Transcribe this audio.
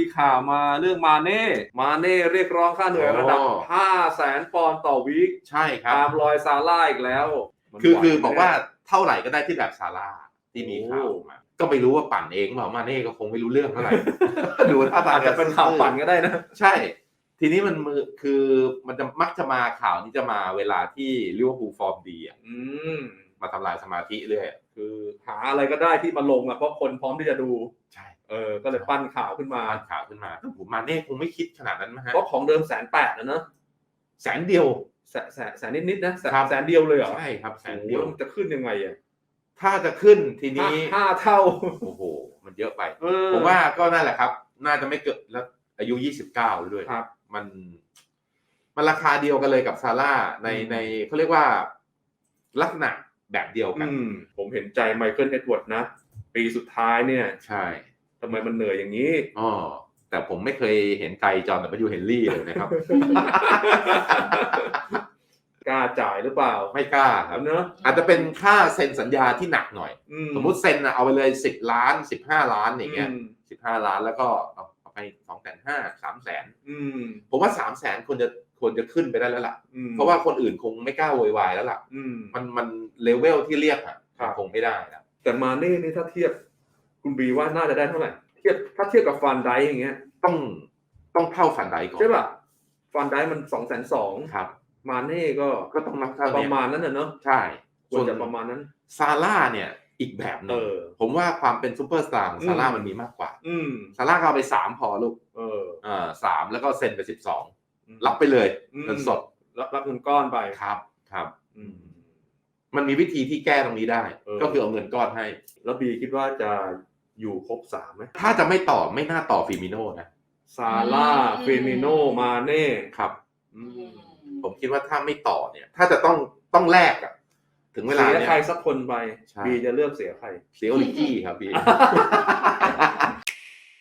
มีข่าวมาเรื่องมาเน่ มาเน่เรียกร้องค่าเหนื่อยระดับโอ้5แสนปอนด์ต่อวีคใช่ครัตาบมรอยซาร่าอีกแล้วมันคือไหวคือไหมบอกว่าเท่าไหร่ก็ได้ที่แบบซาร่าที่มีข่าวออกมา ก็ไม่รู้ว่าปั่นเองเปล่ามาเน่ก็คงไม่รู้เรื่องเท่าไหร่ดูท่าทางอาจจะเป็นข่าวปั่นก็ได้นะ ใช่ ทีนี้มันมือคือมันจะมักจะมาข่าวนี้จะมาเวลาที่ลิเวอร์พูลฟอร์มดีอะอื มมาทำลายสมาธิเรื่อยอะคือ หาอะไรก็ได้ที่มาลงอะเพราะคนพร้อมที่จะดูใช่เออก็เลยปั้นข่าวขึ้นมาอ่านข่าวขึ้นมาผมมาเน่คงไม่คิดขนาดนั้นนะฮะเพราะของเดิมแสนแปดนะเนอะแสนเดียวแสนแสนแสนนิดๆนะแสนครับแสนเดียวเลยเหรอใช่ครับแสนโอ้โหเดียวแล้วมันจะขึ้นยังไงอะถ้าจะขึ้นทีห้านี้ห้าเท่าโอ้โห มันเยอะไปเออผมว่าก็นั่นแหละครับ น่าจะไม่เกิดแล้วอายุยี่สิบเก้าด้วยครับ มันมันราคาเดียวกันเลยกับซาร่าในอืมในเขาเรียกว่าลักษณะ แบบเดียวกันอืมผมเห็นใจไมเคิลเอ็ดเวิร์ดนะ ปีสุดท้ายเนี่ย ใช่ทำไมมันเหนื่อยอย่างนี้อ๋อแต่ผมไม่เคยเห็นไกลจอห์นแต่มายูเฮนรี่เลยนะครับ กล้าจ่ายหรือเปล่า ไม่กล้าครับเนอะอาจจะเป็นค่าเซ็นสัญญาที่หนักหน่อยอืสมมุติเซ็นอะเอาไปเลยสิบล้านสิบห้าล้านอย่างเงี้ยอืมสิบห้าล้านแล้วก็เอาเอาไปสองแสนห้าสามแสนอืมผมว่าสามแสนควรจะ ควรจะขึ้นไปได้แล้วล่ะอืมเพราะว่าคนอื่นคงไม่กล้าโวยวายแล้วล่ะอืมมันมันเลเวลที่เรียกอะครับคงไม่ได้แล้วแต่มาเน่นี่ถ้าเทียบคุณบีว่าน่าจะได้เท่าไหร่เทียบถ้าเทียบกับฟันไดอย่างเงี้ย ต้องต้องเท่าฟันไดก่อนใช่ป่ะฟันไดมันสองแสนสองครับ มาเน่ก็ก็ต้องนับเท่าปเนี้ระยมาณนั้นน่ะเนอะใช่ควรจะประมาณนั้นซาร่าเนี่ยอีกแบบหนึเองอผมว่าความเป็นซูเปอร์สตาร์ของซาร่าอืมมันมีมากกว่า อืมซาร่าก็เอาไปสามพอลูก เอออ่าสามแล้วก็เซ็นไปสิบสองอืม รับไปเลยอืมเงินสดรับรับเงินก้อนไปครับครับอืมมันมีวิธีที่แก้ตรงนี้ได้เออก็คือเอาเงินก้อนให้ แล้วบีคิดว่าจะอยู่ครบสามไหมถ้าจะไม่ต่อไม่น่าต่อฟิมิโน่นะซาร่าอืมเฟมิโนมาเน่ครับอือืมมผมคิดว่าถ้าไม่ต่อเนี่ย ถ้าจะต้องต้องแลกอะถึงเวลาเสียเนี่ยใครสักคนไปใช่บีจะเลือกเสียใครเสียโอลิกี้ครับพี่